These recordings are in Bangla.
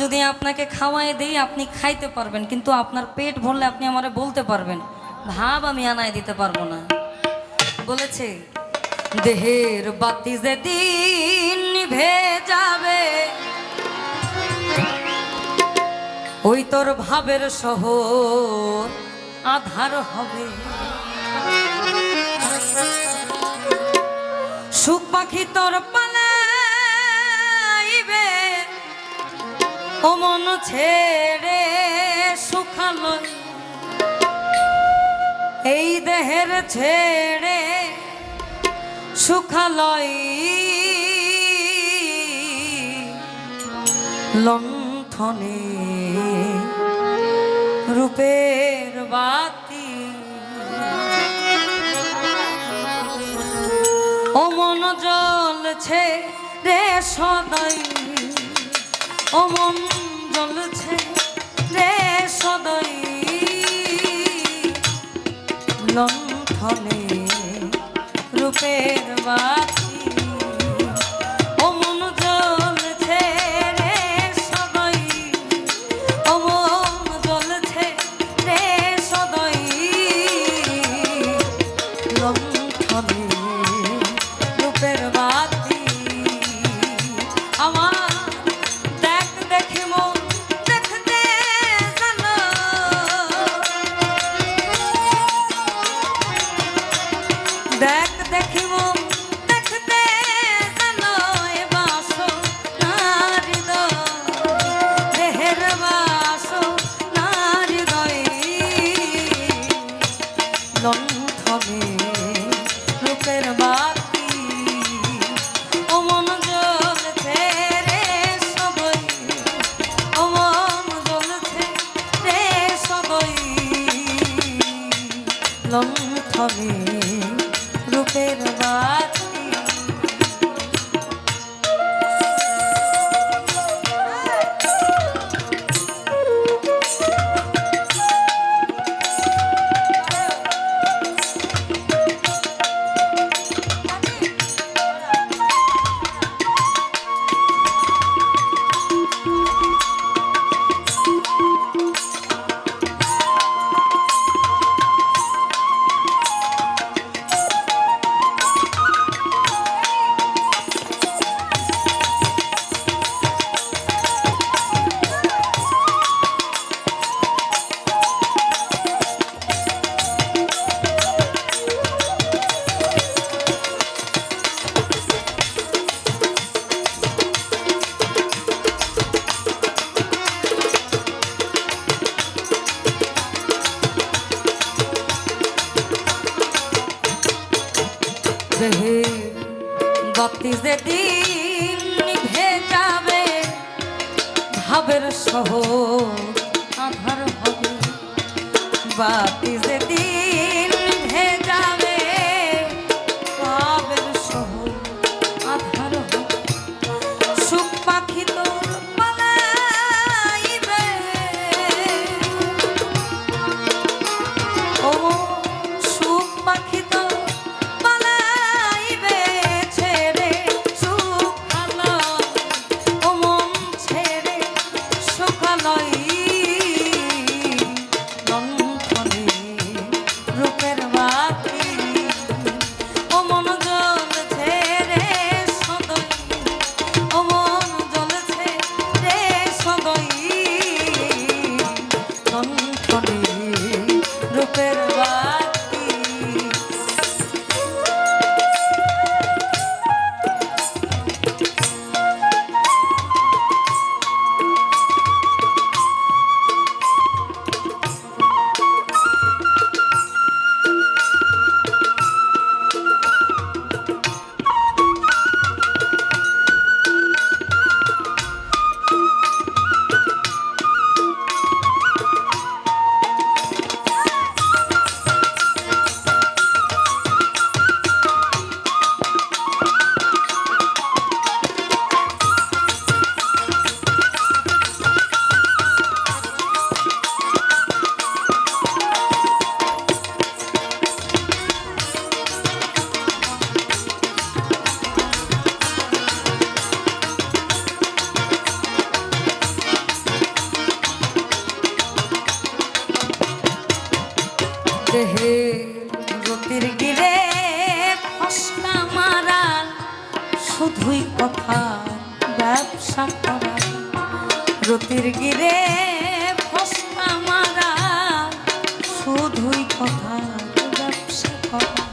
যদি আপনাকে খাওয়াই দেই, আপনি খাইতে পারবেন, কিন্তু আপনার পেট ভরলে আপনি আমারে বলতে পারবেন, ভাব আমি আনায় দিতে পারব না। বলেছে, দেহের বাতি যে দিন নিভে যাবে ওই তোর ভাবের সহ আধার হবে। সুখ পাখি তোর পালাইবে ও মন ছেড়ে সুখালো এই দেহের ছেড়ে সুখালয়, লণ্ঠনে রূপের বাতি। ও মন জ্বলছে রে সদাই ও জ্বলছে রে সদাই। লণ্ঠনে রূপের বাতি বাতি যে দিন নিভে যাবে ভাবের সহ আধার হবে। বাতি যে দেহে গতির গিরে ফসকা মারা কথা ব্যবসা করা। রতির গিরে ফসকা মারা, শুধুই কথা ব্যবসা করা।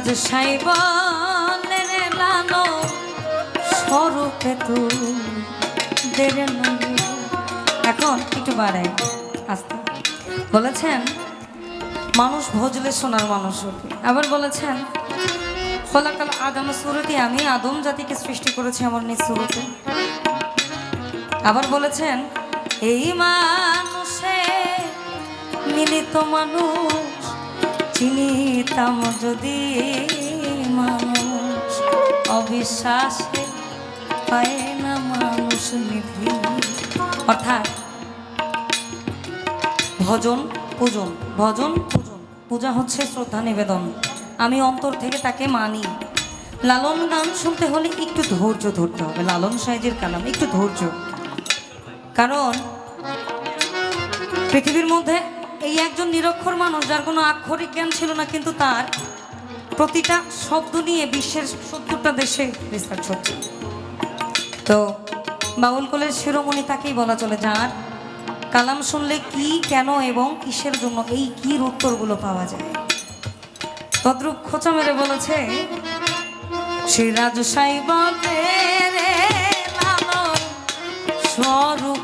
সিরাজ সাইব রে লালো স্বরূপে তু এখন একটু বাড়াই, আস্তে। বলেছেন, মানুষ ভজলে সোনার মানুষ হবে আবার বলেছেন ফলাকাল আদম সুরতি, আমি আদম জাতিকে সৃষ্টি করেছি আমার নিজ সুরতে। আবার বলেছেন, এই মানুষে মিলিত মানুষ চিনিতাম যদি মানুষ অবিশ্বাসে পায় না মানুষ নিধি। অর্থাৎ ভজন পূজন ভজন পূজন, পূজা হচ্ছে শ্রদ্ধা নিবেদন। আমি অন্তর থেকে তাকে মানি। লালন গান শুনতে হলে একটু ধৈর্য ধরতে হবে। লালন সাহেজের কালাম, একটু ধৈর্য। কারণ পৃথিবীর মধ্যে এই একজন নিরক্ষর মানুষ যার কোনো আক্ষরিক জ্ঞান ছিল না, কিন্তু তার প্রতিটা শব্দ নিয়ে বিশ্বের সত্তরটা দেশে রিসার্চ হচ্ছে। তো বাউল কোলের শিরোমণি তাকেই বলা চলে, যার কালাম শুনলে কি, কেন এবং কিসের জন্য এই কির উত্তরগুলো পাওয়া যায়। তদ্রুপ খোঁচা মেরে বলেছে, সিরাজ সাইব রে লালন স্বরূপ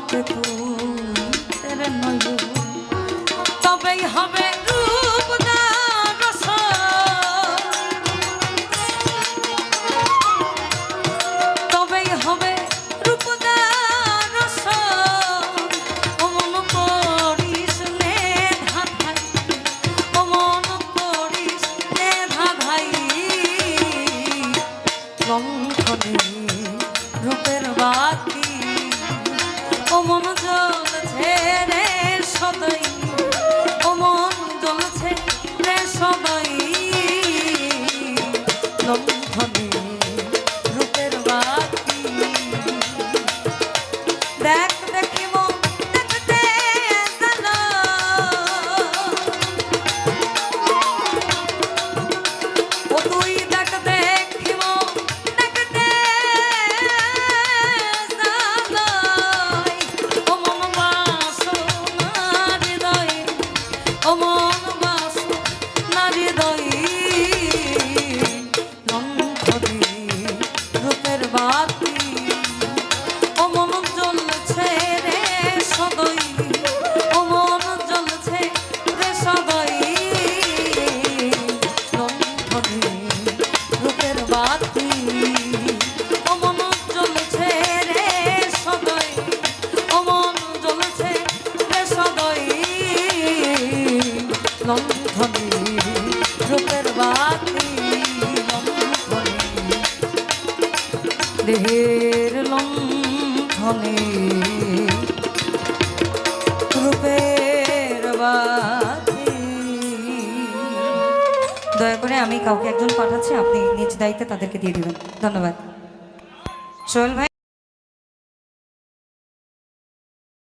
দেহের লঙ্ঘনে রূপের দয়া করে আমি কাউকে একজন পাঠাচ্ছি, আপনি নিজ দায়িত্বে তাদেরকে দিয়ে দেবেন। ধন্যবাদ। সোহেল ভাই।